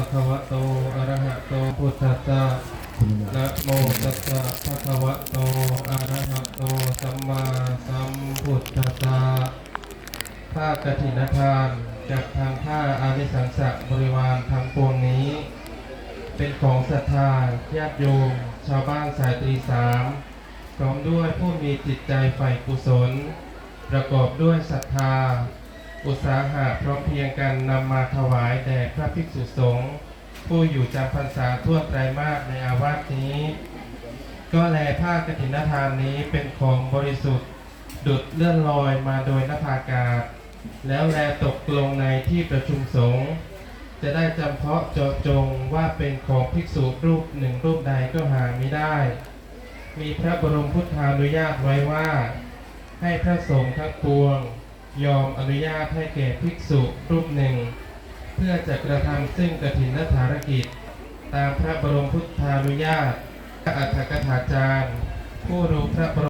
ะคะวะโตอะระหะโตพุทธัสสะนะโมตัสสะภะคะวะโตอะระหะโตสัมมาสัมพุทธัสสะผ้ากฐินทานจากทางผ้าอาวิสังสะบริวารทั้งปวงนี้ เป็นของศรัทธาญาติโยม ชาวบ้านสายตรีสามพร้อมด้วยผู้มีจิตใจใฝ่กุศล ประกอบด้วยศรัทธา อุตสาหะพร้อมเพียงกันนำมาถวายแด่พระภิกษุสงฆ์ผู้อยู่จำพรรษาทั่วไตรมาสในอาวาสนี้ ก็แลผ้ากฐินทานนี้เป็นของบริสุทธิ์ดุดเลื่อนลอยมาโดยนภาอากาศ แล้วแลตกลงในที่ประชุมสงฆ์จะได้จำเพาะเจาะจงว่าเป็นของภิกษุรูปหนึ่งรูปใดก็หาไม่ได้ มีพระบรมพุทธานุญาตไว้ว่า ให้พระสงฆ์ทั้งปวง ยอมอนุญาตให้แก่ภิกษุรูปหนึ่ง เพื่อจะกระทำซึ่งกฐินธารกิจ ตามพระบรมพุทธานุญาตอัฏฐกถาจารย์ ผู้รู้พระบรม